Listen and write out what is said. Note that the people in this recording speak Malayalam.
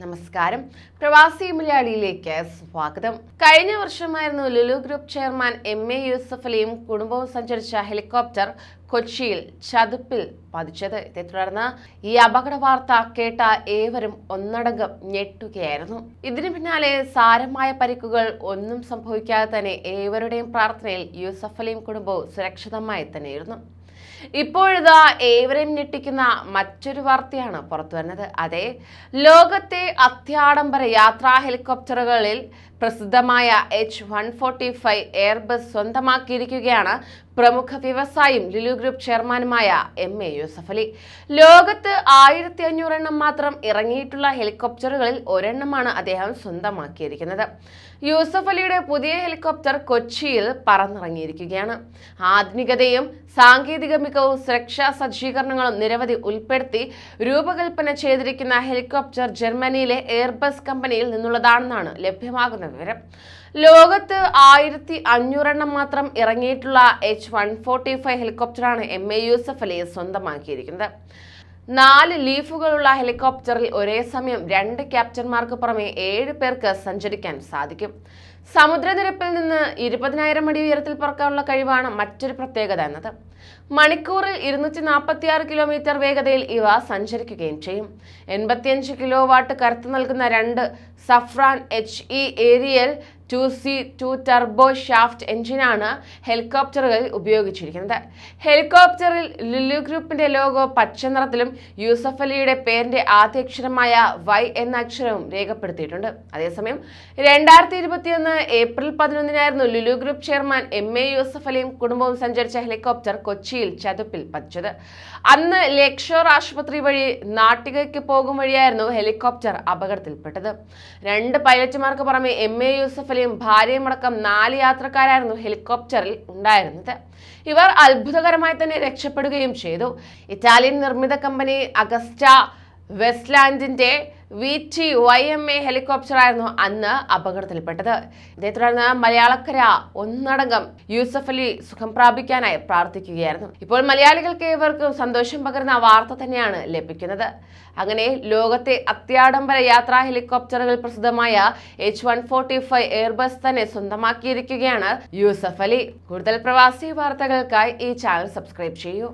നമസ്കാരം. പ്രവാസി മലയാളിയിലേക്ക് സ്വാഗതം. കഴിഞ്ഞ വർഷമായിരുന്നു Lulu group chairman M A Yusuf അലിയും കുടുംബവും സഞ്ചരിച്ച ഹെലികോപ്റ്റർ കൊച്ചിയിൽ ചതുപ്പിൽ പതിച്ചത്. ഇതേ തുടർന്ന് ഈ അപകട വാർത്ത കേട്ട ഏവരും ഒന്നടങ്കം ഞെട്ടുകയായിരുന്നു. ഇതിനു പിന്നാലെ സാരമായ പരിക്കുകൾ ഒന്നും സംഭവിക്കാതെ തന്നെ ഏവരുടെയും പ്രാർത്ഥനയിൽ യൂസഫ് അലിയും കുടുംബവും സുരക്ഷിതമായി തന്നെയിരുന്നു. ഇപ്പോഴിതാ ഏവരെയും ഞെട്ടിക്കുന്ന മറ്റൊരു വാർത്തയാണ് പുറത്തു വരുന്നത് അതെ ലോകത്തെ അത്യാഡംബര യാത്രാ ഹെലികോപ്റ്ററുകളിൽ പ്രസിദ്ധമായ H one forty five Airbus സ്വന്തമാക്കിയിരിക്കുകയാണ് പ്രമുഖ വ്യവസായിയും ലുലു ഗ്രൂപ്പ് ചെയർമാനുമായ എം എ യൂസഫ് അലി ലോകത്ത് ആയിരത്തി അഞ്ഞൂറ് എണ്ണം മാത്രം ഇറങ്ങിയിട്ടുള്ള ഹെലികോപ്റ്ററുകളിൽ ഒരെണ്ണമാണ് അദ്ദേഹം സ്വന്തമാക്കിയിരിക്കുന്നത്. യൂസഫ് അലിയുടെ പുതിയ ഹെലികോപ്റ്റർ കൊച്ചിയിൽ പറന്നിറങ്ങിയിരിക്കുകയാണ്. ആധുനികതയും സാങ്കേതിക മികവും സുരക്ഷാ സജ്ജീകരണങ്ങളും നിരവധി ഉൾപ്പെടുത്തി രൂപകൽപ്പന ചെയ്തിരിക്കുന്ന ഹെലികോപ്റ്റർ ജർമ്മനിയിലെ എയർബസ് കമ്പനിയിൽ നിന്നുള്ളതാണെന്നാണ് ലഭ്യമാകുന്ന വിവരം. ലോകത്ത് ആയിരത്തി അഞ്ഞൂറെണ്ണം മാത്രം ഇറങ്ങിയിട്ടുള്ള എച്ച് വൺ ഫോർട്ടി ഫൈവ് ഹെലികോപ്റ്ററാണ് എം എ യൂസഫ് അലി സ്വന്തമാക്കിയിരിക്കുന്നത്. നാല് ലീഫുകളുള്ള ഹെലികോപ്റ്ററിൽ ഒരേ സമയം രണ്ട് ക്യാപ്റ്റന്മാർക്ക് പുറമെ ഏഴ് പേർക്ക് സഞ്ചരിക്കാൻ സാധിക്കും. സമുദ്രനിരപ്പിൽ നിന്ന് ഇരുപതിനായിരം അടി ഉയരത്തിൽ പറക്കാനുള്ള കഴിവാണ് മറ്റൊരു പ്രത്യേകത എന്നത്. മണിക്കൂറിൽ ഇരുന്നൂറ്റി നാൽപ്പത്തി ആറ് കിലോമീറ്റർ വേഗതയിൽ ഇവ സഞ്ചരിക്കുകയും ചെയ്യും. എൺപത്തിയഞ്ച് കിലോ വാട്ട് കരുത്ത് നൽകുന്ന രണ്ട് Safran H E Arriel two C two turboshaft എഞ്ചിനാണ് ഹെലികോപ്റ്ററുകളിൽ ഉപയോഗിച്ചിരിക്കുന്നത്. ഹെലികോപ്റ്ററിൽ ലുലു ഗ്രൂപ്പിന്റെ ലോഗോ പച്ച നിറത്തിലും യൂസഫ് അലിയുടെ പേരിന്റെ ആദ്യ അക്ഷരമായ വൈ എന്ന അക്ഷരവും രേഖപ്പെടുത്തിയിട്ടുണ്ട്. അതേസമയം രണ്ടായിരത്തി ഇരുപത്തിയൊന്ന് April പതിനൊന്നിനായിരുന്നു Lulu group chairman M A Yusuf അലിയും കുടുംബവും സഞ്ചരിച്ച ഹെലികോപ്റ്റർ കൊച്ചിയിൽ ചതുപ്പിൽ പതിച്ചത് അന്ന് ലേക്ഷോർ ആശുപത്രി വഴി നാട്ടികയ്ക്ക് പോകും വഴിയായിരുന്നു ഹെലികോപ്റ്റർ അപകടത്തിൽപ്പെട്ടത്. രണ്ട് പൈലറ്റുമാർക്ക് പുറമെ എം. എ. യൂസഫ് അലിയും ഭാര്യയും അടക്കം നാല് യാത്രക്കാരായിരുന്നു ഹെലികോപ്റ്ററിൽ ഉണ്ടായിരുന്നത്. ഇവർ അത്ഭുതകരമായി തന്നെ രക്ഷപ്പെടുകയും ചെയ്തു. ഇറ്റാലിയൻ നിർമ്മിത company Agusta വെസ്റ്റ്ലാൻഡിന്റെ V T Y M A ഹെലികോപ്റ്ററായിരുന്നു അന്ന് അപകടത്തിൽപ്പെട്ടത്. ഇതേ തുടർന്ന് മലയാളക്കര ഒന്നടങ്കം യൂസഫ് അലി സുഖം പ്രാപിക്കാനായി പ്രാർത്ഥിക്കുകയായിരുന്നു. ഇപ്പോൾ മലയാളികൾക്ക് ഏവർക്കും സന്തോഷം പകരുന്ന വാർത്ത തന്നെയാണ് ലഭിക്കുന്നത്. അങ്ങനെ ലോകത്തെ അത്യാഡംബര യാത്രാ ഹെലികോപ്റ്ററുകൾ പ്രസിദ്ധമായ H one forty five Airbus തന്നെ സ്വന്തമാക്കിയിരിക്കുകയാണ് യൂസഫ് അലി. കൂടുതൽ പ്രവാസി വാർത്തകൾക്കായി ഈ ചാനൽ സബ്സ്ക്രൈബ് ചെയ്യൂ.